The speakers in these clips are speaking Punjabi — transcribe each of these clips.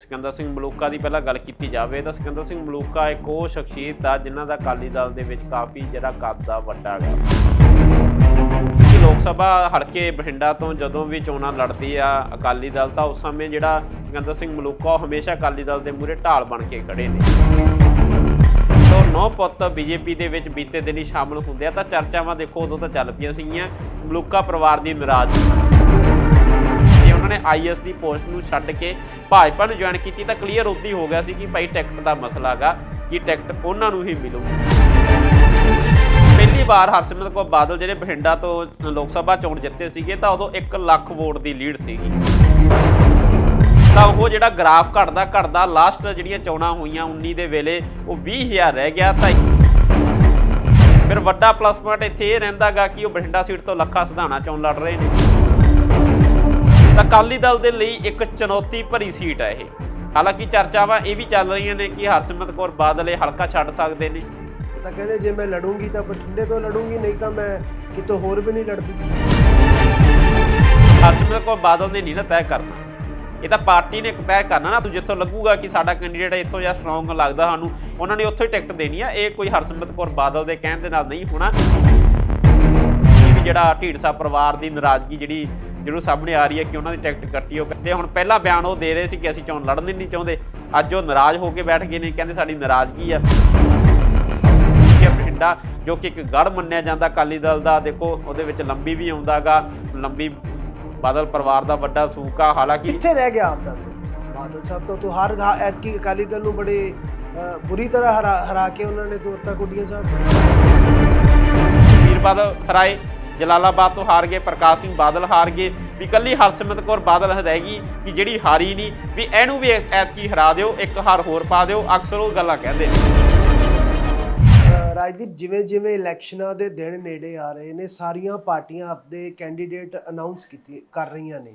ਸਿਕੰਦਰ ਸਿੰਘ ਮਲੂਕਾ ਦੀ ਪਹਿਲਾਂ ਗੱਲ ਕੀਤੀ ਜਾਵੇ ਤਾਂ ਸਿਕੰਦਰ ਸਿੰਘ ਮਲੂਕਾ ਇੱਕ ਉਹ ਸ਼ਖਸੀਅਤ ਆ ਜਿਨ੍ਹਾਂ ਦਾ ਅਕਾਲੀ ਦਲ ਦੇ ਵਿੱਚ ਕਾਫੀ ਜਿਹੜਾ ਕੱਦ ਵੱਡਾ ਹੈ ਲੋਕ ਸਭਾ ਹਲਕੇ ਬਠਿੰਡਾ ਤੋਂ ਜਦੋਂ ਵੀ ਚੋਣਾਂ ਲੜਦੀ ਆ ਅਕਾਲੀ ਦਲ ਤਾਂ ਉਸ ਸਮੇਂ ਜਿਹੜਾ ਸਿਕੰਦਰ ਸਿੰਘ ਮਲੂਕਾ ਉਹ ਹਮੇਸ਼ਾ ਅਕਾਲੀ ਦਲ ਦੇ ਮੂਹਰੇ ਢਾਲ ਬਣ ਕੇ ਖੜੇ ਨੇ। ਸੋ ਨੌ ਪੁੱਤ ਬੀਜੇਪੀ ਦੇ ਵਿੱਚ ਬੀਤੇ ਦਿਨੀ ਸ਼ਾਮਲ ਹੁੰਦੇ ਆ ਤਾਂ ਚਰਚਾਵਾਂ ਦੇਖੋ ਉਦੋਂ ਤਾਂ ਚੱਲ ਪਈਆਂ ਸੀਗੀਆਂ। ਮਲੂਕਾ ਪਰਿਵਾਰ ਦੀ ਨਾਰਾਜ਼ਗੀ। ਉਹਨਾਂ ਨੇ ਆਈਐਸ ਦੀ ਪੋਸਟ ਨੂੰ ਛੱਡ ਕੇ ਭਾਜਪਾ ਨੂੰ ਜੁਆਇਨ ਕੀਤੀ ਤਾਂ ਕਲੀਅਰ ਉਦੋਂ ਹੋ ਗਿਆ ਸੀ ਕਿ ਭਾਈ ਟਿਕਟ ਦਾ ਮਸਲਾ ਹੈਗਾ ਕਿ ਟਿਕਟ ਉਹਨਾਂ ਨੂੰ ਹੀ ਮਿਲੂਗੀ। ਪਹਿਲੀ ਵਾਰ ਹਰਸਿਮਰਤ ਕੌਰ ਬਾਦਲ ਜਿਹੜੇ ਬਠਿੰਡਾ ਤੋਂ ਲੋਕ ਸਭਾ ਚੋਣ ਜਿੱਤੇ ਸੀਗੇ ਤਾਂ ਉਦੋਂ 1 ਲੱਖ ਵੋਟ ਦੀ ਲੀਡ ਸੀਗੀ। ਤਾਂ ਉਹ ਜਿਹੜਾ ਗ੍ਰਾਫ ਘਟਦਾ ਘਟਦਾ ਲਾਸਟ ਜਿਹੜੀਆਂ ਚੋਣਾਂ ਹੋਈਆਂ 19 ਦੇ ਵੇਲੇ, ਉਹ 20000 ਰਹਿ ਗਿਆ ਤਾਂ ਫਿਰ ਵੱਡਾ ਪਲੱਸ ਪੁਆਇੰਟ ਇੱਥੇ ਇਹ ਰਹਿੰਦਾਗਾ ਕਿ ਉਹ ਬਠਿੰਡਾ ਸੀਟ ਤੋਂ ਲੱਖਾ ਸਿਧਾਣਾ ਚੋਣ ਲੜ ਰਹੇ ਨੇ। ਤਾਂ ਅਕਾਲੀ ਦਲ ਦੇ ਲਈ ਇੱਕ ਚੁਣੌਤੀ ਭਰੀ ਸੀਟ ਹੈ ਇਹ। ਹਾਲਾਂਕਿ ਚਰਚਾਵਾਂ ਇਹ ਵੀ ਚੱਲ ਰਹੀਆਂ ਨੇ ਕਿ ਹਰਸਿਮਰਤ ਕੌਰ ਬਾਦਲ ਇਹ ਹਲਕਾ ਛੱਡ ਸਕਦੇ ਨੇ। ਤਾਂ ਕਹਿੰਦੇ ਜੇ ਮੈਂ ਲੜੂੰਗੀ ਤਾਂ ਬਠਿੰਡੇ ਤੋਂ ਲੜੂੰਗੀ ਨਹੀਂ ਤਾਂ ਮੈਂ ਕਿਤੋਂ ਹੋਰ ਵੀ ਨਹੀਂ ਲੜਦੀ। ਹਰਸਿਮਰਤ ਕੌਰ ਬਾਦਲ ਨੇ ਨਹੀਂ ਨਾ ਤੈਅ ਕਰਨਾ। ਇਹ ਤਾਂ ਪਾਰਟੀ ਨੇ ਤੈਅ ਕਰਨਾ ਨਾ ਤੂੰ ਜਿੱਥੋਂ ਲੱਗੂਗਾ ਕਿ ਸਾਡਾ ਕੈਂਡੀਡੇਟ ਇੱਥੋਂ ਜਾਂ ਸਟਰੋਂਗ ਲੱਗਦਾ ਸਾਨੂੰ। ਉਹਨਾਂ ਨੇ ਉੱਥੋਂ ਹੀ ਟਿਕਟ ਦੇਣੀ ਆ ਇਹ ਕੋਈ ਹਰਸਿਮਰਤ ਕੌਰ ਬਾਦਲ ਦੇ ਕਹਿਣ ਦੇ ਨਾਲ ਨਹੀਂ ਹੋਣਾ। ਜਿਹੜਾ ਢੀਡਸਾ ਪਰਿਵਾਰ ਦੀ ਨਾਰਾਜ਼ਗੀ ਜਿਹੜੀ ਜਿਹਨੂੰ ਸਾਹਮਣੇ ਆ ਰਹੀ ਹੈ ਕਿ ਉਹਨਾਂ ਦੀ ਟਿਕਟ ਕੱਟੀ ਉਹ ਤੇ ਹੁਣ ਪਹਿਲਾ ਬਿਆਨ ਉਹ ਦੇ ਰਹੇ ਸੀ ਕਿ ਅਸੀਂ ਚੋਣ ਲੜਨ ਹੀ ਨਹੀਂ ਚਾਹੁੰਦੇ। ਅੱਜ ਉਹ ਨਾਰਾਜ਼ ਹੋ ਕੇ ਬੈਠ ਗਏ ਨੇ ਕਹਿੰਦੇ ਸਾਡੀ ਨਾਰਾਜ਼ਗੀ ਆ। ਕਿ ਬਠਿੰਡਾ ਜੋ ਕਿ ਇੱਕ ਗੜ ਮੰਨਿਆ ਜਾਂਦਾ ਅਕਾਲੀ ਦਲ ਦਾ ਦੇਖੋ ਉਹਦੇ ਵਿੱਚ ਲੰਬੀ ਵੀ ਆਉਂਦਾਗਾ ਲੰਬੀ ਬਾਦਲ ਪਰਿਵਾਰ ਦਾ ਵੱਡਾ ਸੂਕ ਹਾਲਾਂਕਿ ਕਿੱਥੇ ਰਹਿ ਗਿਆ ਆਪਦਾ ਬਾਦਲ ਸਾਹਿਬ ਤੋਂ ਤੋਂ ਹਾਰ ਐਤਕੀ ਅਕਾਲੀ ਦਲ ਨੂੰ ਬੜੇ ਬੁਰੀ ਤਰ੍ਹਾਂ ਹਰਾ ਕੇ ਉਹਨਾਂ ਨੇ ਤੋਰਤਾ ਕੁੱਡੀਆਂ ਸਾਹਿਬ। ਵੀਰ ਬਾਦਲ ਹਰਾਏ। ਜਲਾਲਾਬਾਦ ਤੋਂ ਹਾਰ ਗਏ ਪ੍ਰਕਾਸ਼ ਸਿੰਘ ਬਾਦਲ ਹਾਰ ਗਏ। ਵੀ ਕੱਲੀ ਹਰਸਿਮਰਤ ਕੌਰ ਬਾਦਲ ਰਹਿ ਗਈ ਕਿ ਜਿਹੜੀ ਹਾਰੀ ਨਹੀਂ ਵੀ ਇਹਨੂੰ ਵੀ ਐਤਕੀ ਹਰਾ ਦਿਓ ਇੱਕ ਹਾਰ ਹੋਰ ਪਾ ਦਿਓ ਅਕਸਰ ਉਹ ਗੱਲਾਂ ਕਹਿੰਦੇ ਰਾਜਦੀਪ ਜਿਵੇਂ ਜਿਵੇਂ ਇਲੈਕਸ਼ਨਾਂ ਦੇ ਦਿਨ ਨੇੜੇ ਆ ਰਹੇ ਨੇ ਸਾਰੀਆਂ ਪਾਰਟੀਆਂ ਆਪਦੇ ਕੈਂਡੀਡੇਟ ਅਨਾਉਂਸ ਕੀਤੀ ਕਰ ਰਹੀਆਂ ਨੇ।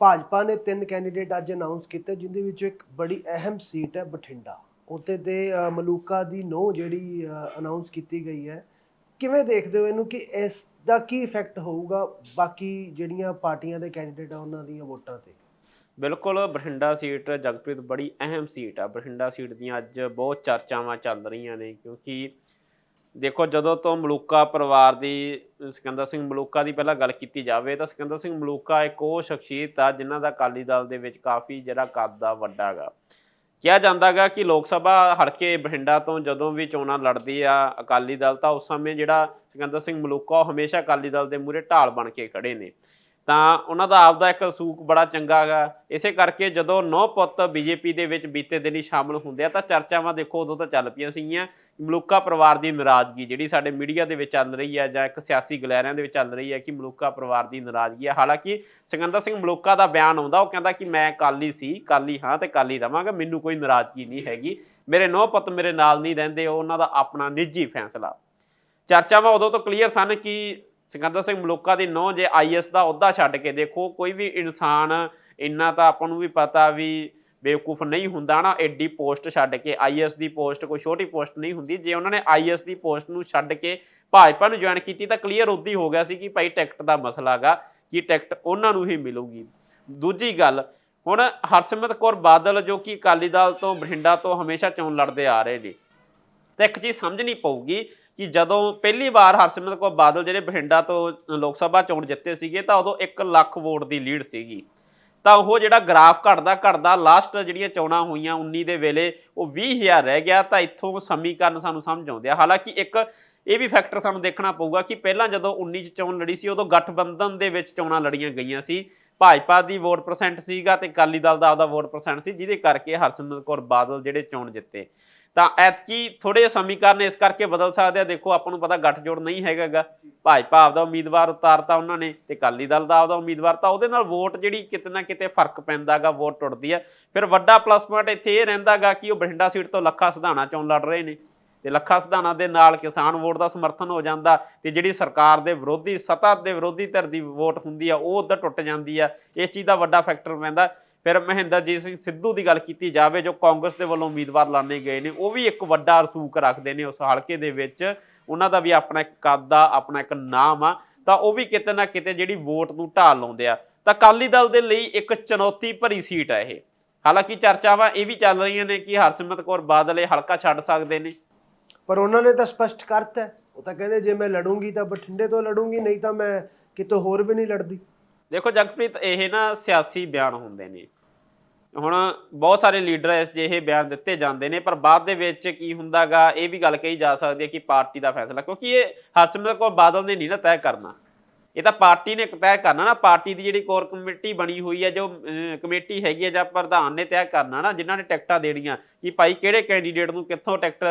ਭਾਜਪਾ ਨੇ ਤਿੰਨ ਕੈਂਡੀਡੇਟ ਅੱਜ ਅਨਾਉਂਸ ਕੀਤੇ ਜਿੰਦੇ ਵਿੱਚੋਂ ਇੱਕ ਬੜੀ ਅਹਿਮ ਸੀਟ ਹੈ ਬਠਿੰਡਾ। ਉੱਤੇ ਤੇ ਮਲੂਕਾ ਦੀ ਨੋ ਜਿਹੜੀ ਅਨਾਉਂਸ ਕੀਤੀ ਗਈ ਹੈ ਕਿਵੇਂ ਦੇਖਦੇ ਹੋ ਇਹਨੂੰ ਕਿ ਇਸ ਦਾ ਕੀ ਇਫੈਕਟ ਹੋਊਗਾ ਬਾਕੀ ਜਿਹੜੀਆਂ ਪਾਰਟੀਆਂ ਦੇ ਕੈਂਡੀਡੇਟ ਆ ਉਹਨਾਂ ਦੀਆਂ ਵੋਟਾਂ ਤੇ? ਬਿਲਕੁਲ, ਬਠਿੰਡਾ ਸੀਟ ਜਗਪ੍ਰੀਤ ਬੜੀ ਅਹਿਮ ਸੀਟ ਆ। ਬਠਿੰਡਾ ਸੀਟ ਦੀਆਂ ਅੱਜ ਬਹੁਤ ਚਰਚਾਵਾਂ ਚੱਲ ਰਹੀਆਂ ਨੇ ਕਿਉਂਕਿ ਦੇਖੋ, ਜਦੋਂ ਤੋਂ ਮਲੂਕਾ ਪਰਿਵਾਰ ਦੀ, ਸਿਕੰਦਰ ਸਿੰਘ ਮਲੂਕਾ ਦੀ ਪਹਿਲਾਂ ਗੱਲ ਕੀਤੀ ਜਾਵੇ ਤਾਂ ਸਿਕੰਦਰ ਸਿੰਘ ਮਲੂਕਾ ਇੱਕ ਉਹ ਸ਼ਖਸੀਅਤ ਆ ਜਿਨ੍ਹਾਂ ਦਾ ਅਕਾਲੀ ਦਲ ਦੇ ਵਿੱਚ ਕਾਫੀ ਜਿਹੜਾ ਕੱਦ ਆ, ਵੱਡਾ ਹੈਗਾ ਕਿਹਾ ਜਾਂਦਾਗਾ ਕਿ ਲੋਕ ਸਭਾ ਹਲਕੇ ਬਠਿੰਡਾ ਤੋਂ ਜਦੋਂ ਵੀ ਚੋਣਾਂ ਲੜਦੀ ਆ ਅਕਾਲੀ ਦਲ, ਤਾਂ ਉਸ ਸਮੇਂ ਜਿਹੜਾ ਸਿਕੰਦਰ ਸਿੰਘ ਮਲੂਕਾ, ਉਹ ਹਮੇਸ਼ਾ ਅਕਾਲੀ ਦਲ ਦੇ ਮੂਹਰੇ ਢਾਲ ਬਣ ਕੇ ਖੜੇ ਨੇ। ਤਾਂ ਉਹਨਾਂ ਦਾ ਆਪਦਾ ਇੱਕ ਸੂਕ ਬੜਾ ਚੰਗਾ ਹੈਗਾ ਇਸੇ ਕਰਕੇ ਜਦੋਂ ਨੌ ਪੁੱਤ ਬੀਜੇਪੀ ਦੇ ਵਿੱਚ ਬੀਤੇ ਦਿਨੀ ਸ਼ਾਮਲ ਹੁੰਦੇ ਆ, ਤਾਂ ਚਰਚਾਵਾਂ ਦੇਖੋ ਉਦੋਂ ਤਾਂ ਚੱਲ ਪਈਆਂ ਸੀਗੀਆਂ। ਮਲੂਕਾ ਪਰਿਵਾਰ ਦੀ ਨਾਰਾਜ਼ਗੀ, ਜਿਹੜੀ ਸਾਡੇ ਮੀਡੀਆ ਦੇ ਵਿੱਚ ਚੱਲ ਰਹੀ ਹੈ ਜਾਂ ਇੱਕ ਸਿਆਸੀ ਗਲੈਰਿਆਂ ਦੇ ਵਿੱਚ ਚੱਲ ਰਹੀ ਹੈ ਕਿ ਮਲੂਕਾ ਪਰਿਵਾਰ ਦੀ ਨਾਰਾਜ਼ਗੀ ਹੈ। ਹਾਲਾਂਕਿ ਸਿਕੰਦਰ ਸਿੰਘ ਮਲੂਕਾ ਦਾ ਬਿਆਨ ਆਉਂਦਾ, ਉਹ ਕਹਿੰਦਾ ਕਿ ਮੈਂ ਕਾਲੀ ਸੀ ਕਾਲੀ ਹਾਂ ਤੇ ਕਾਲੀ ਰਵਾਂਗਾ, ਮੈਨੂੰ ਕੋਈ ਨਾਰਾਜ਼ਗੀ ਨਹੀਂ ਹੈਗੀ। ਮੇਰੇ ਨੌ ਪੁੱਤ ਮੇਰੇ ਨਾਲ ਨਹੀਂ ਰਹਿੰਦੇ, ਉਹ ਉਹਨਾਂ ਦਾ ਆਪਣਾ ਨਿੱਜੀ ਫੈਸਲਾ। ਚਰਚਾਵਾਂ ਉਦੋਂ ਤੋਂ ਕਲੀਅਰ ਸਨ ਕਿ ਸਿਕੰਦਰ ਸਿੰਘ ਮਲੂਕਾ ਦੀ ਨੌ ਜੇ ਆਈਐਸ ਦਾ ਅਹੁਦਾ ਛੱਡ ਕੇ ਦੇਖੋ, ਕੋਈ ਵੀ ਇਨਸਾਨ, ਇੰਨਾ ਤਾਂ ਆਪਾਂ ਨੂੰ ਵੀ ਪਤਾ ਵੀ ਬੇਵਕੂਫ ਨਹੀਂ ਹੁੰਦਾ ਨਾ ਐਡੀ ਪੋਸਟ ਛੱਡ ਕੇ ਆਈਐਸ ਦੀ ਪੋਸਟ, ਕੋਈ ਛੋਟੀ ਪੋਸਟ ਨਹੀਂ ਹੁੰਦੀ। ਜੇ ਉਹਨਾਂ ਨੇ ਆਈਐਸ ਦੀ ਪੋਸਟ ਨੂੰ ਛੱਡ ਕੇ ਭਾਜਪਾ ਨੂੰ ਜੁਆਇਨ ਕੀਤੀ ਤਾਂ ਕਲੀਅਰ ਉਦੋਂ ਹੀ ਹੋ ਗਿਆ ਸੀ ਕਿ ਭਾਈ ਟਿਕਟ ਦਾ ਮਸਲਾ ਹੈਗਾ, ਕਿ ਟਿਕਟ ਉਹਨਾਂ ਨੂੰ ਹੀ ਮਿਲੂਗੀ। ਦੂਜੀ ਗੱਲ, ਹੁਣ ਹਰਸਿਮਰਤ ਕੌਰ ਬਾਦਲ ਜੋ ਕਿ ਅਕਾਲੀ ਦਲ ਤੋਂ, ਬਠਿੰਡਾ ਤੋਂ ਹਮੇਸ਼ਾ ਚੋਣ ਲੜਦੇ ਆ ਰਹੇ ਨੇ, ਤਾਂ ਇੱਕ ਚੀਜ਼ ਸਮਝਣੀ ਪਊਗੀ ਕਿ ਜਦੋਂ ਪਹਿਲੀ ਵਾਰ ਹਰਸਿਮਰਤ ਕੌਰ ਬਾਦਲ ਜਿਹੜੇ ਬਠਿੰਡਾ ਤੋਂ ਲੋਕ ਸਭਾ ਚੋਣ ਜਿੱਤੇ ਸੀਗੇ ਤਾਂ ਉਦੋਂ 1 ਲੱਖ ਵੋਟ ਦੀ ਲੀਡ ਸੀਗੀ। ਤਾਂ ਉਹ ਜਿਹੜਾ ਗ੍ਰਾਫ ਘਟਦਾ ਘਟਦਾ ਲਾਸਟ ਜਿਹੜੀਆਂ ਚੋਣਾਂ ਹੋਈਆਂ 19 ਦੇ ਵੇਲੇ, ਉਹ 20000 ਰਹਿ ਗਿਆ, ਤਾਂ ਇੱਥੋਂ ਸਮੀਕਰਨ ਸਾਨੂੰ ਸਮਝ ਆਉਂਦੇ ਆ। ਹਾਲਾਂਕਿ ਇੱਕ ਇਹ ਵੀ ਫੈਕਟਰ ਸਾਨੂੰ ਦੇਖਣਾ ਪਊਗਾ ਕਿ ਪਹਿਲਾਂ ਜਦੋਂ 19 ਚ ਚੋਣ ਲੜੀ ਸੀ, ਉਦੋਂ ਗਠਬੰਧਨ ਦੇ ਵਿੱਚ ਚੋਣਾਂ ਲੜੀਆਂ ਗਈਆਂ ਸੀ। ਭਾਜਪਾ ਦੀ ਵੋਟ ਪਰਸੈਂਟ ਸੀਗਾ ਤੇ ਅਕਾਲੀ ਦਲ ਦਾ ਆਪਦਾ ਵੋਟ ਪਰਸੈਂਟ ਸੀ, ਜਿਹਦੇ ਕਰਕੇ ਹਰਸਿਮਰਤ ਕੌਰ ਬਾਦਲ ਜਿਹੜੇ ਚੋਣ ਜਿੱਤੇ। ਤਾਂ ਐਤਕੀ ਥੋੜੇ ਸਮੀਕਰਨ ਇਸ ਕਰਕੇ ਬਦਲ ਸਕਦੇ ਆ। ਦੇਖੋ, ਆਪਾਂ ਨੂੰ ਪਤਾ ਗੱਠਜੋੜ ਨਹੀਂ ਹੈਗਾਗਾ। ਭਾਜਪਾ ਆਪਦਾ ਉਮੀਦਵਾਰ ਉਤਾਰਤਾ ਉਹਨਾਂ ਨੇ ਤੇ ਅਕਾਲੀ ਦਲ ਦਾ ਆਪਦਾ ਉਮੀਦਵਾਰ, ਤਾਂ ਉਹਦੇ ਨਾਲ ਵੋਟ ਜਿਹੜੀ ਕਿਤੇ ਨਾ ਕਿਤੇ ਫ਼ਰਕ ਪੈਂਦਾਗਾ, ਵੋਟ ਟੁੱਟਦੀ ਆ। ਫਿਰ ਵੱਡਾ ਪਲੱਸ ਪੁਆਇੰਟ ਇੱਥੇ ਇਹ ਰਹਿੰਦਾਗਾ ਕਿ ਉਹ ਬਠਿੰਡਾ ਸੀਟ ਤੋਂ ਲੱਖਾ ਸਿਧਾਣਾ ਚੋਣ ਲੜ ਰਹੇ ਨੇ। ਤੇ ਲੱਖਾ ਸਿਧਾਣਾ ਦੇ ਨਾਲ ਕਿਸਾਨ ਵੋਟ ਦਾ ਸਮਰਥਨ ਹੋ ਜਾਂਦਾ ਤੇ ਜਿਹੜੀ ਸਰਕਾਰ ਦੇ ਵਿਰੋਧੀ, ਸੱਤਾ ਦੇ ਵਿਰੋਧੀ ਧਿਰ ਦੀ ਵੋਟ ਹੁੰਦੀ ਆ, ਉਹ ਉਧਰ ਟੁੱਟ ਜਾਂਦੀ ਆ। ਇਸ ਚੀਜ਼ ਦਾ ਵੱਡਾ ਫੈਕਟਰ ਪੈਂਦਾ। ਫਿਰ ਮਹਿੰਦਰਜੀਤ ਸਿੰਘ ਸਿੱਧੂ ਦੀ ਗੱਲ ਕੀਤੀ ਜਾਵੇ, ਜੋ ਕਾਂਗਰਸ ਦੇ ਵੱਲੋਂ ਉਮੀਦਵਾਰ ਲਾਣੇ ਗਏ ਨੇ, ਉਹ ਵੀ ਇੱਕ ਵੱਡਾ ਰਸੂਕ ਰੱਖਦੇ ਨੇ ਉਸ ਹਲਕੇ ਦੇ ਵਿੱਚ। ਉਹਨਾਂ ਦਾ ਵੀ ਆਪਣਾ ਇੱਕ ਕੱਦ ਆ, ਆਪਣਾ ਇੱਕ ਨਾਮ ਆ, ਤਾਂ ਉਹ ਵੀ ਕਿਤੇ ਨਾ ਕਿਤੇ ਜਿਹੜੀ ਵੋਟ ਨੂੰ ਢਾਲ ਲਾਉਂਦੇ ਆ। ਤਾਂ ਅਕਾਲੀ ਦਲ ਦੇ ਲਈ ਇੱਕ ਚੁਣੌਤੀ ਭਰੀ ਸੀਟ ਹੈ ਇਹ। ਹਾਲਾਂਕਿ ਚਰਚਾਵਾਂ ਇਹ ਵੀ ਚੱਲ ਰਹੀਆਂ ਨੇ ਕਿ ਹਰਸਿਮਰਤ ਕੌਰ ਬਾਦਲ ਇਹ ਹਲਕਾ ਛੱਡ ਸਕਦੇ ਨੇ। ਪਰ ਉਹਨਾਂ ਨੇ ਤਾਂ ਸਪਸ਼ਟ ਕਰਤਾ, ਉਹ ਤਾਂ ਕਹਿੰਦੇ ਜੇ ਮੈਂ ਲੜੂੰਗੀ ਤਾਂ ਬਠਿੰਡੇ ਤੋਂ ਲੜੂੰਗੀ, ਨਹੀਂ ਤਾਂ ਮੈਂ ਕਿਤੋਂ ਹੋਰ ਵੀ ਨਹੀਂ ਲੜਦੀ। ਦੇਖੋ ਜਗਪ੍ਰੀਤ, ਇਹ ਨਾ ਸਿਆਸੀ ਬਿਆਨ ਹੁੰਦੇ ਨੇ। ਹੁਣ ਬਹੁਤ ਸਾਰੇ ਲੀਡਰ ਇਸ ਜਿਹੇ ਬਿਆਨ ਦਿੱਤੇ ਜਾਂਦੇ ਨੇ, ਪਰ ਬਾਅਦ ਦੇ ਵਿੱਚ ਕੀ ਹੁੰਦਾਗਾ, ਇਹ ਵੀ ਗੱਲ ਕਹੀ ਜਾ ਸਕਦੀ ਹੈ ਕਿ ਪਾਰਟੀ ਦਾ ਫੈਸਲਾ, ਕਿਉਂਕਿ ਇਹ ਹਰਸਿਮਰਤ ਕੌਰ ਬਾਦਲ ਨੇ ਨਹੀਂ ਨਾ ਤੈਅ ਕਰਨਾ। ਇਹ ਤਾਂ ਪਾਰਟੀ ਨੇ ਤੈਅ ਕਰਨਾ ਨਾ, ਪਾਰਟੀ ਦੀ ਜਿਹੜੀ ਕੋਰ ਕਮੇਟੀ ਬਣੀ ਹੋਈ ਹੈ, ਜੋ ਕਮੇਟੀ ਹੈਗੀ ਹੈ ਜਾਂ ਪ੍ਰਧਾਨ ਨੇ ਤੈਅ ਕਰਨਾ ਨਾ, ਜਿਨ੍ਹਾਂ ਨੇ ਟਿਕਟਾਂ ਦੇਣੀਆਂ ਕਿ ਭਾਈ ਕਿਹੜੇ ਕੈਂਡੀਡੇਟ ਨੂੰ ਕਿੱਥੋਂ ਟਿਕਟ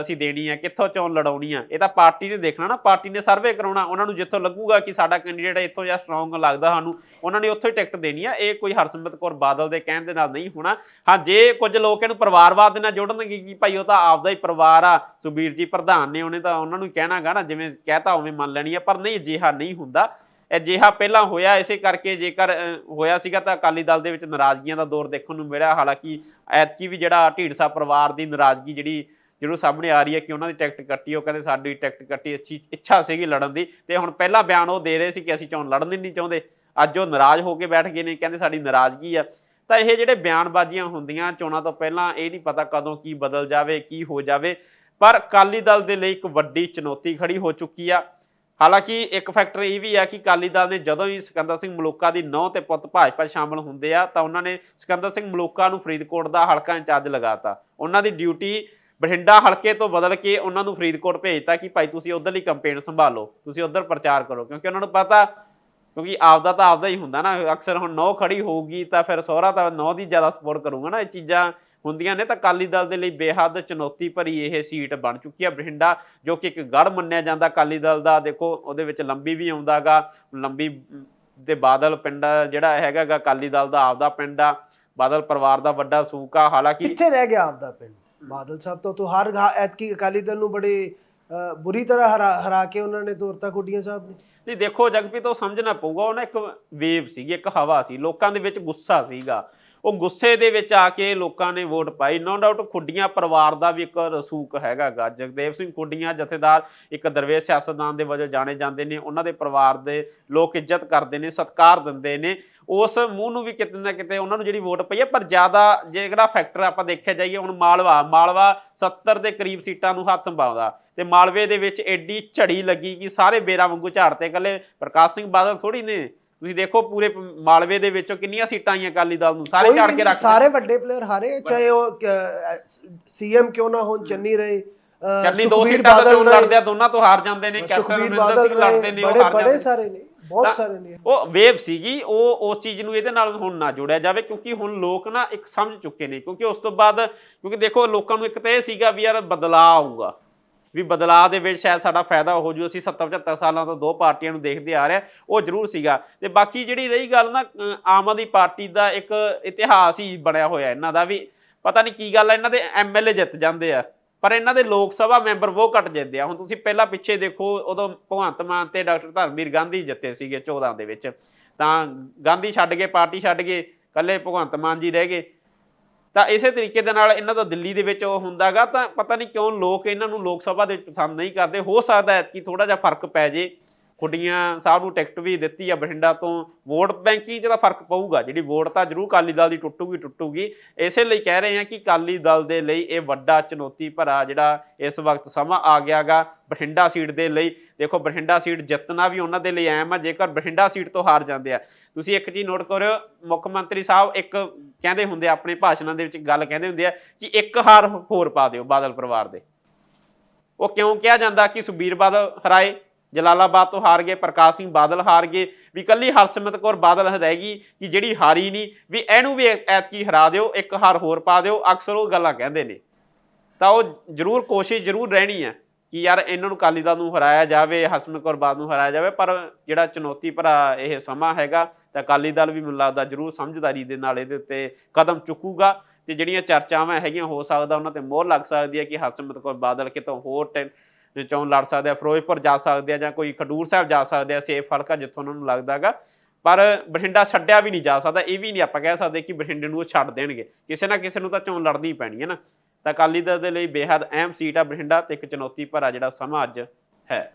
ਅਸੀਂ ਦੇਣੀ ਹੈ ਕਿੱਥੋਂ ਚੋਣ ਲੜਾਉਣੀ ਆ। ਇਹ ਤਾਂ ਪਾਰਟੀ ਨੇ ਦੇਖਣਾ ਨਾ, ਪਾਰਟੀ ਨੇ ਸਰਵੇ ਕਰਾਉਣਾ, ਉਹਨਾਂ ਨੂੰ ਜਿੱਥੋਂ ਲੱਗੂਗਾ ਕਿ ਸਾਡਾ ਕੈਂਡੀਡੇਟ ਇੱਥੋਂ ਜਾਂ ਸਟਰੋਂਗ ਲੱਗਦਾ ਸਾਨੂੰ, ਉਹਨਾਂ ਨੇ ਉੱਥੋਂ ਹੀ ਟਿਕਟ ਦੇਣੀ ਆ। ਇਹ ਕੋਈ ਹਰਸਿਮਰਤ ਕੌਰ ਬਾਦਲ ਦੇ ਕਹਿਣ ਦੇ ਨਾਲ ਨਹੀਂ ਹੋਣਾ। ਹਾਂ, ਜੇ ਕੁਝ ਲੋਕ ਇਹਨੂੰ ਪਰਿਵਾਰਵਾਦ ਦੇ ਨਾਲ ਜੋੜਨਗੇ ਕਿ ਭਾਈ ਉਹ ਤਾਂ ਆਪਦਾ ਹੀ ਪਰਿਵਾਰ ਆ, ਸੁਬੀਰ ਜੀ ਪ੍ਰਧਾਨ ਨੇ, ਉਹਨੇ ਤਾਂ ਉਹਨਾਂ ਨੂੰ ਹੀ ਕਹਿਣਾਗਾ ਨਾ, ਜਿਵੇਂ ਕਹਿਤਾ ਉਵੇਂ ਮੰਨ ਲੈਣੀ ਆ, ਪਰ ਨਹੀਂ, ਅਜਿਹਾ ਨਹੀਂ ਹੁੰਦਾ। ਅਜਿਹਾ ਪਹਿਲਾਂ ਹੋਇਆ, ਇਸੇ ਕਰਕੇ ਜੇਕਰ ਹੋਇਆ ਸੀਗਾ ਤਾਂ ਅਕਾਲੀ ਦਲ ਦੇ ਵਿੱਚ ਨਾਰਾਜ਼ਗੀਆਂ ਦਾ ਦੌਰ ਦੇਖਣ ਨੂੰ ਮਿਲਿਆ। ਹਾਲਾਂਕਿ ਐਤਕੀ ਵੀ ਜਿਹੜਾ ਢੀਂਡਸਾ ਪਰਿਵਾਰ ਦੀ ਨਾਰਾਜ਼ਗੀ ਜਿਹੜੀ ਜਦੋਂ ਸਾਹਮਣੇ ਆ ਰਹੀ ਹੈ ਕਿ ਉਹਨਾਂ ਦੀ ਟਿਕਟ ਕੱਟੀ, ਉਹ ਕਹਿੰਦੇ ਸਾਡੀ ਟਿਕਟ ਕੱਟੀ, ਅੱਛੀ, ਇੱਛਾ ਸੀਗੀ ਲੜਨ ਦੀ। ਤੇ ਹੁਣ ਪਹਿਲਾ ਬਿਆਨ ਉਹ ਦੇ ਰਹੇ ਸੀ ਕਿ ਅਸੀਂ ਚੋਣ ਲੜਨ ਹੀ ਨਹੀਂ ਚਾਹੁੰਦੇ। ਅੱਜ ਉਹ ਨਾਰਾਜ਼ ਹੋ ਕੇ ਬੈਠ ਗਏ ਨੇ, ਕਹਿੰਦੇ ਸਾਡੀ ਨਾਰਾਜ਼ਗੀ ਆ। ਤਾਂ ਇਹ ਜਿਹੜੇ ਬਿਆਨਬਾਜ਼ੀਆਂ ਹੁੰਦੀਆਂ ਚੋਣਾਂ ਤੋਂ ਪਹਿਲਾਂ, ਇਹ ਨਹੀਂ ਪਤਾ ਕਦੋਂ ਕੀ ਬਦਲ ਜਾਵੇ, ਕੀ ਹੋ ਜਾਵੇ। ਪਰ ਅਕਾਲੀ ਦਲ ਦੇ ਲਈ ਇੱਕ ਵੱਡੀ ਚੁਣੌਤੀ ਖੜੀ ਹੋ ਚੁੱਕੀ ਆ। ਹਾਲਾਂਕਿ ਇੱਕ ਫੈਕਟਰ ਇਹ ਵੀ ਹੈ ਕਿ ਅਕਾਲੀ ਦਲ ਨੇ ਜਦੋਂ ਹੀ ਸਿਕੰਦਰ ਸਿੰਘ ਮਲੂਕਾ ਦੀ ਨੌ ਤੇ ਪੁੱਤ ਭਾਜਪਾ 'ਚ ਸ਼ਾਮਲ ਹੁੰਦੇ ਆ, ਤਾਂ ਉਹਨਾਂ ਨੇ ਸਿਕੰਦਰ ਸਿੰਘ ਮਲੂਕਾ ਨੂੰ ਫਰੀਦਕੋਟ ਦਾ ਹਲਕਾ ਇੰਚਾਰਜ ਲਗਾਤਾ ਉਹਨਾਂ ਦੀ ਡਿਊਟੀ ਬਠਿੰਡਾ ਹਲਕੇ ਤੋਂ ਬਦਲ ਕੇ ਉਹਨਾਂ ਨੂੰ ਫਰੀਦਕੋਟ ਭੇਜਤਾ ਕਿ ਭਾਈ ਤੁਸੀਂ ਉਧਰਲੀ ਕੰਪੇਨ ਸੰਭਾਲੋ, ਤੁਸੀਂ ਉਧਰ ਪ੍ਰਚਾਰ ਕਰੋ, ਕਿਉਂਕਿ ਉਹਨਾਂ ਨੂੰ ਪਤਾ, ਕਿਉਂਕਿ ਆਪਦਾ ਤਾਂ ਆਪਦਾ ਹੀ ਹੁੰਦਾ ਨਾ, ਅਕਸਰ ਹੁਣ ਨੌ ਖੜੀ ਹੋਊਗੀ ਤਾਂ ਫਿਰ ਸਹੁਰਾ ਤਾਂ ਨੌ ਦੀ ਜ਼ਿਆਦਾ ਸਪੋਰਟ ਕਰੂਗਾ ਨਾ ਇਹ ਚੀਜ਼ਾਂ। ਹੁੰਦੀਆਂ ਨੇ ਤਾਂ ਅਕਾਲੀ ਦਲ ਦੇ ਲਈ ਬੇਹੱਦ ਚੁਣੌਤੀ ਭਰੀ ਇਹ ਸੀਟ ਬਣ ਚੁੱਕੀ ਹੈ ਬਠਿੰਡਾ ਜੋ ਕਿ ਇੱਕ ਗੜ ਮੰਨਿਆ ਜਾਂਦਾ ਅਕਾਲੀ ਦਲ ਦਾ ਦੇਖੋ ਉਹਦੇ ਵਿੱਚ ਲੰਬੀ ਵੀ ਆਉਂਦਾਗਾ ਲੰਬੀ ਦੇ ਬਾਦਲ ਪਿੰਡ ਜਿਹੜਾ ਹੈਗਾਗਾ ਅਕਾਲੀ ਦਲ ਦਾ ਆਪਦਾ ਪਿੰਡ ਆ ਬਾਦਲ ਪਰਿਵਾਰ ਦਾ ਵੱਡਾ ਸੂਕ ਹਾਲਾਂਕਿ ਕਿੱਥੇ ਰਹਿ ਗਿਆ ਆਪਦਾ ਪਿੰਡ? ਬਾਦਲ ਸਾਹਿਬ ਤੋਂ ਤੋਂ ਹਰ ਐਤਕੀ ਅਕਾਲੀ ਦਲ ਨੂੰ ਬੜੇ ਬੁਰੀ ਤਰ੍ਹਾਂ ਹਰਾ ਕੇ ਉਹਨਾਂ ਨੇ ਤੋਰਤਾ ਕੁੱਡੀਆਂ ਸਾਹਿਬ ਨੇ। ਨਹੀਂ ਦੇਖੋ ਜਗਪ੍ਰੀਤ ਉਹ ਸਮਝਣਾ ਪਊਗਾ ਉਹ ਨਾ ਇੱਕ ਵੇਵ ਸੀਗੀ ਇੱਕ ਹਵਾ ਸੀ। ਲੋਕਾਂ ਦੇ ਵਿੱਚ ਗੁੱਸਾ ਸੀਗਾ। ਉਹ ਗੁੱਸੇ ਦੇ ਵਿੱਚ ਆ ਕੇ ਲੋਕਾਂ ਨੇ ਵੋਟ ਪਾਈ। ਨੋ ਡਾਊਟ ਖੁੱਡੀਆਂ ਪਰਿਵਾਰ ਦਾ ਵੀ ਇੱਕ ਰਸੂਕ ਹੈਗਾਗਾ ਜਗਦੇਵ ਸਿੰਘ ਖੁੱਡੀਆਂ ਜਥੇਦਾਰ ਇੱਕ ਦਰਵੇਸ਼ ਸਿਆਸਤਦਾਨ ਦੇ ਵਜੋਂ ਜਾਣੇ ਜਾਂਦੇ ਨੇ। ਉਹਨਾਂ ਦੇ ਪਰਿਵਾਰ ਦੇ ਲੋਕ ਇੱਜ਼ਤ ਕਰਦੇ ਨੇ, ਸਤਿਕਾਰ ਦਿੰਦੇ ਨੇ। ਉਸ ਮੂੰਹ ਨੂੰ ਵੀ ਕਿਤੇ ਨਾ ਕਿਤੇ ਉਹਨਾਂ ਨੂੰ ਜਿਹੜੀ ਵੋਟ ਪਈ ਹੈ, ਪਰ ਜ਼ਿਆਦਾ ਜਿਹੜਾ ਫੈਕਟਰ ਆਪਾਂ ਦੇਖਿਆ ਜਾਈਏ, ਹੁਣ ਮਾਲਵਾ ਮਾਲਵਾ 70 ਦੇ ਕਰੀਬ ਸੀਟਾਂ ਨੂੰ ਹੱਥ ਪਾਉਂਦਾ। ਤੇ ਮਾਲਵੇ ਦੇ ਵਿੱਚ ਐਡੀ ਝੜੀ ਲੱਗੀ ਕਿ ਸਾਰੇ ਬੇਰਾਂ ਵਾਂਗੂ ਝਾੜਤੇ ਇਕੱਲੇ। ਪ੍ਰਕਾਸ਼ ਸਿੰਘ ਬਾਦਲ ਥੋੜੀ ਨੇ। ਤੁਸੀਂ ਦੇਖੋ ਪੂਰੇ ਮਾਲਵੇ ਦੇ ਵਿੱਚੋਂ ਕਿੰਨੀਆਂ ਸੀਟਾਂ ਆਈਆਂ ਅਕਾਲੀ ਦਲ ਨੂੰ ਸਾਰੇ ਝਾੜ ਕੇ ਰੱਖ ਸਾਰੇ ਵੱਡੇ ਪਲੇਅਰ ਹਾਰੇ ਚਾਹੇ ਉਹ ਸੀਐਮ ਕਿਉਂ ਨਾ ਹੋਣ ਚੰਨੀ ਰਹੇ ਚੰਨੀ ਦੋ ਸੀਟਾਂ ਤੋਂ ਚੋਣ ਲੜਦੇ ਆ ਦੋਨਾਂ ਤੋਂ ਹਾਰ ਜਾਂਦੇ ਨੇ ਕੈਪਟਨ ਅਮਰਿੰਦਰ ਸਿੰਘ ਲੜਦੇ ਨੇ ਉਹ ਬੜੇ ਹਾਰ ਬੜੇ ਜਾਂਦੇ ਸਾਰੇ ਨੇ ਬਹੁਤ ਸਾਰੇ ਨੇ। ਉਹ ਵੇਵ ਸੀਗੀ ਉਹ ਉਸ ਚੀਜ਼ ਨੂੰ ਇਹਦੇ ਨਾਲ ਹੁਣ ਨਾ ਜੋੜਿਆ ਜਾਵੇ ਕਿਉਂਕਿ ਹੁਣ ਲੋਕ ਨਾ ਇੱਕ ਸਮਝ ਚੁੱਕੇ ਨੇ ਕਿਉਂਕਿ ਉਸ ਤੋਂ ਬਾਅਦ ਕਿਉਂਕਿ ਦੇਖੋ ਲੋਕਾਂ ਨੂੰ ਇੱਕ ਤਾਂ ਇਹ ਸੀਗਾ ਵੀ ਯਾਰ ਬਦਲਾਅ ਆਊਗਾ। ਵੀ ਬਦਲਾਅ ਦੇ ਵਿੱਚ ਸ਼ਾਇਦ ਸਾਡਾ ਫਾਇਦਾ ਹੋ ਜੂ ਅਸੀਂ 70 75 ਸਾਲਾਂ ਤੋਂ ਦੋ ਪਾਰਟੀਆਂ ਨੂੰ ਦੇਖਦੇ ਆ ਰਹੇ ਉਹ ਜ਼ਰੂਰ ਸੀਗਾ। ਤੇ ਬਾਕੀ ਜਿਹੜੀ ਰਹੀ ਗੱਲ ਨਾ ਆਮ ਆਦਮੀ ਪਾਰਟੀ ਦਾ ਇੱਕ ਇਤਿਹਾਸ ਹੀ ਬਣਿਆ ਹੋਇਆ ਇਹਨਾਂ ਦਾ ਵੀ। ਪਤਾ ਨਹੀਂ ਕੀ ਗੱਲ ਹੈ ਇਹਨਾਂ ਦੇ ਐਮਐਲਏ ਜਿੱਤ ਜਾਂਦੇ ਆ, ਪਰ ਇਹਨਾਂ ਦੇ ਲੋਕ ਸਭਾ ਮੈਂਬਰ ਬਹੁਤ ਘੱਟ ਜਿੱਤਦੇ ਆ। ਹੁਣ ਤੁਸੀਂ ਪਹਿਲਾਂ ਪਿੱਛੇ ਦੇਖੋ, ਉਦੋਂ ਭਗਵੰਤ ਮਾਨ ਤੇ ਡਾਕਟਰ ਧਰਮਵੀਰ ਗਾਂਧੀ ਜਿੱਤੇ ਸੀਗੇ 14 ਦੇ ਵਿੱਚ। ਤਾਂ ਗਾਂਧੀ ਛੱਡ ਗਏ, ਪਾਰਟੀ ਛੱਡ ਗਏ ਕੱਲੇ ਭਗਵੰਤ ਮਾਨ ਜੀ ਰਹਿ ਗਏ। ਤਾਂ ਇਸੇ ਤਰੀਕੇ ਦੇ ਨਾਲ ਇਹਨਾਂ ਦਾ ਦਿੱਲੀ ਦੇ ਵਿੱਚ ਉਹ ਹੁੰਦਾਗਾ, ਤਾਂ ਪਤਾ ਨਹੀਂ ਕਿਉਂ ਲੋਕ ਇਹਨਾਂ ਨੂੰ ਲੋਕ ਸਭਾ ਦੇ ਪਸੰਦ ਨਹੀਂ ਕਰਦੇ, ਹੋ ਸਕਦਾ ਹੈ ਕਿ ਥੋੜਾ ਜਿਹਾ ਫ਼ਰਕ ਪੈ ਜੇ। ਖੁੱਡੀਆਂ ਸਾਹਿਬ ਨੂੰ ਟਿਕਟ ਵੀ ਦਿੱਤੀ ਆ ਬਠਿੰਡਾ ਤੋਂ। ਵੋਟ ਬੈਂਕਿੰਗ 'ਚ ਤਾਂ ਫ਼ਰਕ ਪਊਗਾ, ਜਿਹੜੀ ਵੋਟ ਤਾਂ ਜ਼ਰੂਰ ਅਕਾਲੀ ਦਲ ਦੀ ਟੁੱਟੂਗੀ ਟੁੱਟੂਗੀ। ਇਸੇ ਲਈ ਕਹਿ ਰਹੇ ਹਾਂ ਕਿ ਅਕਾਲੀ ਦਲ ਦੇ ਲਈ ਇਹ ਵੱਡਾ ਚੁਣੌਤੀ ਭਰਾ ਜਿਹੜਾ ਇਸ ਵਕਤ ਸਮਾਂ ਆ ਗਿਆਗਾ ਬਠਿੰਡਾ ਸੀਟ ਦੇ ਲਈ। ਦੇਖੋ, ਬਠਿੰਡਾ ਸੀਟ ਜਿੱਤਣਾ ਵੀ ਉਹਨਾਂ ਦੇ ਲਈ ਐਮ ਆ, ਜੇਕਰ ਬਠਿੰਡਾ ਸੀਟ ਤੋਂ ਹਾਰ ਜਾਂਦੇ ਆ। ਤੁਸੀਂ ਇੱਕ ਚੀਜ਼ ਨੋਟ ਕਰਿਓ, ਮੁੱਖ ਮੰਤਰੀ ਸਾਹਿਬ ਇੱਕ ਕਹਿੰਦੇ ਹੁੰਦੇ ਆਪਣੇ ਭਾਸ਼ਣਾਂ ਦੇ ਵਿੱਚ ਗੱਲ ਕਹਿੰਦੇ ਹੁੰਦੇ ਆ ਕਿ ਇੱਕ ਹਾਰ ਹੋਰ ਪਾ ਦਿਓ ਬਾਦਲ ਪਰਿਵਾਰ ਦੇ। ਉਹ ਕਿਉਂ ਕਿਹਾ ਜਾਂਦਾ ਕਿ ਸੁਬੀਰ ਬਾਦਲ ਹਰਾਏ? ਜਲਾਲਾਬਾਦ ਤੋਂ ਹਾਰ ਗਏ, ਪ੍ਰਕਾਸ਼ ਸਿੰਘ ਬਾਦਲ ਹਾਰ ਗਏ। ਵੀ ਕੱਲੀ ਹਰਸਿਮਰਤ ਕੌਰ ਬਾਦਲ ਰਹਿ ਗਈ ਕਿ ਜਿਹੜੀ ਹਾਰੀ ਨਹੀਂ, ਵੀ ਇਹਨੂੰ ਵੀ ਐਤਕੀ ਹਰਾ ਦਿਓ, ਇੱਕ ਹਾਰ ਹੋਰ ਪਾ ਦਿਓ, ਅਕਸਰ ਉਹ ਗੱਲਾਂ ਕਹਿੰਦੇ ਨੇ। ਤਾਂ ਉਹ ਜ਼ਰੂਰ ਕੋਸ਼ਿਸ਼ ਜ਼ਰੂਰ ਰਹਿਣੀ ਹੈ ਕਿ ਯਾਰ ਇਹਨਾਂ ਨੂੰ ਅਕਾਲੀ ਦਲ ਨੂੰ ਹਰਾਇਆ ਜਾਵੇ, ਹਰਸਿਮਰਤ ਕੌਰ ਬਾਦਲ ਨੂੰ ਹਰਾਇਆ ਜਾਵੇ, ਪਰ ਜਿਹੜਾ ਚੁਣੌਤੀ ਭਰਾ ਇਹ ਸਮਾਂ ਹੈਗਾ, ਤਾਂ ਅਕਾਲੀ ਦਲ ਵੀ ਮੈਨੂੰ ਲੱਗਦਾ ਜ਼ਰੂਰ ਸਮਝਦਾਰੀ ਦੇ ਨਾਲ ਇਹਦੇ ਉੱਤੇ ਕਦਮ ਚੁੱਕੂਗਾ ਤੇ ਜਿਹੜੀਆਂ ਚਰਚਾਵਾਂ ਹੈਗੀਆਂ, ਹੋ ਸਕਦਾ ਉਹਨਾਂ ਤੇ ਮੋਹਰ ਲੱਗ ਸਕਦੀ ਹੈ ਕਿ ਹਰਸਿਮਰਤ ਕੌਰ ਬਾਦਲ ਕਿਤੋਂ ਹੋਰ ਟੈ- ਚੋਣ ਲੜ ਸਕਦੇ ਆ, ਫਿਰੋਜ਼ਪੁਰ ਜਾ ਸਕਦੇ ਆ ਜਾਂ ਕੋਈ ਖਡੂਰ ਸਾਹਿਬ ਜਾ ਸਕਦੇ ਆ, ਸੇਫ ਹਲਕਾ ਜਿੱਥੋਂ ਉਹਨਾਂ ਨੂੰ ਲੱਗਦਾਗਾ ਪਰ ਬਠਿੰਡਾ ਛੱਡਿਆ ਵੀ ਨਹੀਂ ਜਾ ਸਕਦਾ, ਇਹ ਵੀ ਨਹੀਂ ਆਪਾਂ ਕਹਿ ਸਕਦੇ ਕਿ ਬਠਿੰਡੇ ਨੂੰ ਉਹ ਛੱਡ ਦੇਣਗੇ। ਕਿਸੇ ਨਾ ਕਿਸੇ ਨੂੰ ਤਾਂ ਚੋਣ ਲੜਨੀ ਪੈਣੀ ਹੈ ਨਾ। ਤਾਂ ਅਕਾਲੀ ਦਲ ਦੇ ਲਈ ਬੇਹੱਦ ਅਹਿਮ ਸੀਟ ਆ ਬਠਿੰਡਾ ਤੇ ਇੱਕ ਚੁਣੌਤੀ ਭਰਾ ਜਿਹੜਾ ਸਮਾਂ ਅੱਜ ਹੈ।